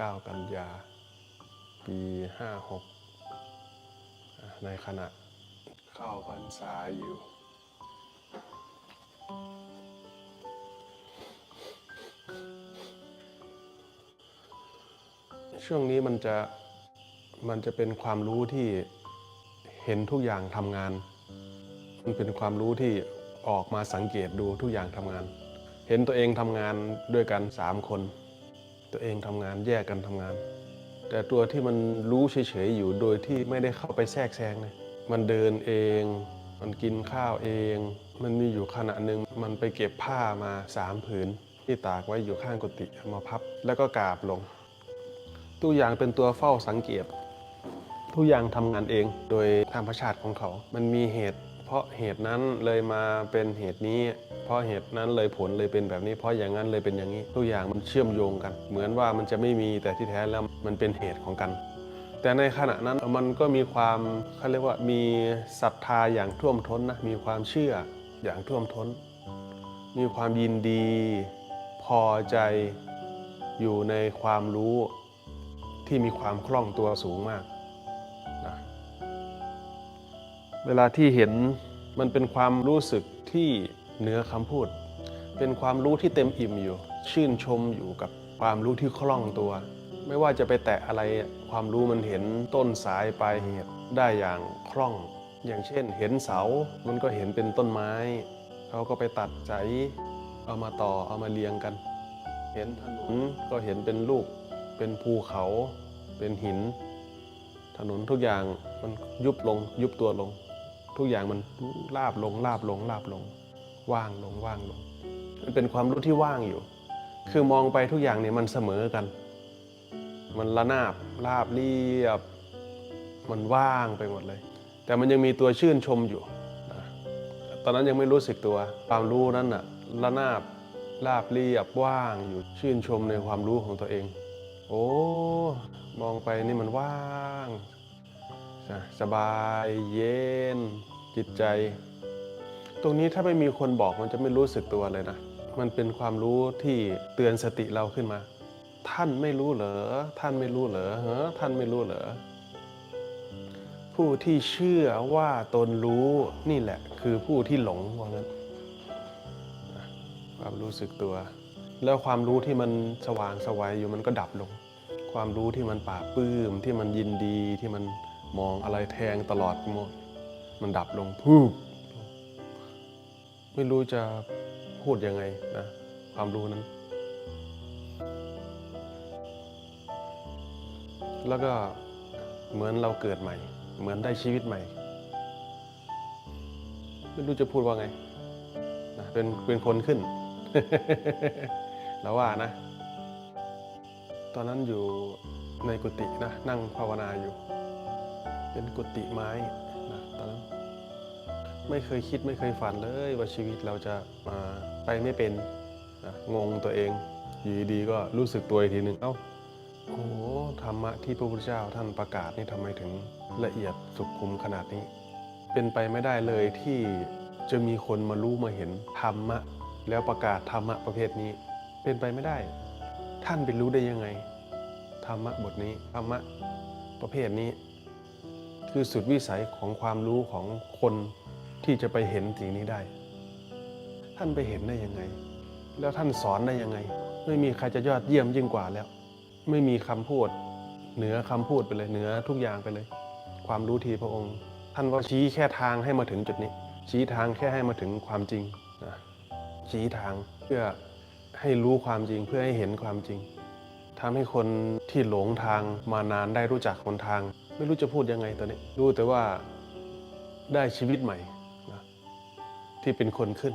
9 กันยา ปี 56 ในขณะเข้าพรรษาอยู่ช่วงนี้มันจะมันจะเป็นความรู้ที่เห็นทุกอย่างทำงาน มันเป็นความรู้ที่ออกมาสังเกตดูทุกอย่างทำงาน เห็นตัวเองทำงานด้วยกันสามคน ตัวเองทำงานแยกกันทำงาน แต่ตัวที่มันรู้เฉยๆอยู่โดยที่ไม่ได้เข้าไปแทรกแซงเลยมันเดินเอง มันกินข้าวเอง มันมีอยู่ขณะหนึ่งมันไปเก็บผ้ามาสามผืน ที่ตากไว้อยู่ข้างกุฏิมาพับ แล้วก็กราบลงทุกอย่างเป็นตัวเฝ้าสังเกตทุกอย่างทำงานเองโดยธรรมชาติของเขา มันมีเหตุ ราะเหตุนั้นเลยมาเป็นเหตุนี้ เพราะเหตุนั้นเลยผลเลยเป็นแบบนี้ เพราะอย่างนั้นเลยเป็นอย่างนี้ทุกอย่างมันเชื่อมโยงกัน เหมือนว่ามันจะไม่มีแต่ที่แท้แล้วมันเป็นเหตุของกัน แต่ในขณะนั้นมันก็มีความเขาเรียกว่ามีศรัทธาอย่างท่วมท้นนะมีความเชื่ออย่างท่วมท้น มีความยินดี พอใจอยู่ในความรู้ที่มีความคล่องตัวสูงมาก เวลาที่เห็นมันเป็นความรู้สึกที่เหนือคำพูด เป็นความรู้ที่เต็มอิ่มอยู่ ชื่นชมอยู่กับความรู้ที่คล่องตัว ไม่ว่าจะไปแตะอะไรความรู้มันเห็นต้นสายปลายเหตุได้อย่างคล่อง อย่างเช่น เห็นเสา มันก็เห็นเป็นต้นไม้เขาก็ไปตัดใจเอามาต่อเอามาเรียงกัน เห็นถนนก็เห็นเป็นลูก เป็นภูเขา เป็นหิน ถนนทุกอย่างมันยุบลงยุบตัวลง ทุกอย่างมันลาบลงลาบลงลาบลง ว่างลงว่างลง มันเป็นความรู้ที่ว่างอยู่ คือมองไปทุกอย่างเนี่ยมันเสมอกัน มันระนาบราบเรียบ มันว่างไปหมดเลย แต่มันยังมีตัวชื่นชมอยู่ตอนนั้นยังไม่รู้สึกตัว ความรู้นั้นน่ะระนาบราบเรียบว่างอยู่ชื่นชมในความรู้ของตัวเอง โอ้ มองไปนี่มันว่าง สบายเย็น จิตใจ ตรงนี้ถ้าไม่มีคนบอกมันจะไม่รู้สึกตัวเลยนะ มันเป็นความรู้ที่เตือนสติเราขึ้นมา ท่านไม่รู้เหรอ ท่านไม่รู้เหรอเฮ้ท่านไม่รู้เหรอ ผู้ที่เชื่อว่าตนรู้นี่แหละ คือผู้ที่หลงว่างั้นความรู้สึกตัว แล้วความรู้ที่มันสว่างสวัยอยู่มันก็ดับลง ความรู้ที่มันป่าปลื้มที่มันยินดีที่มัน มองอะไรแทงตลอดหมด มันดับลงพูบไม่รู้จะพูดยังไงนะความรู้นั้น แล้วก็เหมือนเราเกิดใหม่ เหมือนได้ชีวิตใหม่ ไม่รู้จะพูดว่าไงนะเป็นเป็นคนขึ้น แล้วว่านะ ตอนนั้นอยู่ในกุฏินะ นั่งภาวนาอยู่ เป็นกุฏิไม้นะตอนนั้นไม่เคยคิดไม่เคยฝันเลยว่าชีวิตเราจะมาไปไม่เป็นนะงงตัวเองอยู่ดีๆก็รู้สึกตัวอีกทีหนึ่งเอ้าโอ้โหธรรมะที่พระพุทธเจ้าท่านประกาศนี่ทำไมถึงละเอียดสุขุมขนาดนี้ เป็นไปไม่ได้เลยที่จะมีคนมารู้มาเห็นธรรมะ แล้วประกาศธรรมะประเภทนี้ เป็นไปไม่ได้ ท่านไปรู้ได้ยังไงธรรมะบทนี้ธรรมะประเภทนี้ คือสุดวิสัยของความรู้ของคนที่จะไปเห็นสิ่งนี้ได้ ท่านไปเห็นได้ยังไง แล้วท่านสอนได้ยังไง ไม่มีใครจะยอดเยี่ยมยิ่งกว่าแล้ว ไม่มีคำพูด เหนือคำพูดไปเลยเหนือทุกอย่างไปเลย ความรู้ทีพระองค์ ท่านก็ชี้แค่ทางให้มาถึงจุดนี้ ชี้ทางแค่ให้มาถึงความจริงนะชี้ทางเพื่อให้รู้ความจริงเพื่อให้เห็นความจริงทำให้คนที่หลงทางมานานได้รู้จักหนทาง ไม่รู้จะพูดยังไงตอนนี้รู้แต่ว่าได้ชีวิตใหม่นะที่เป็นคนขึ้น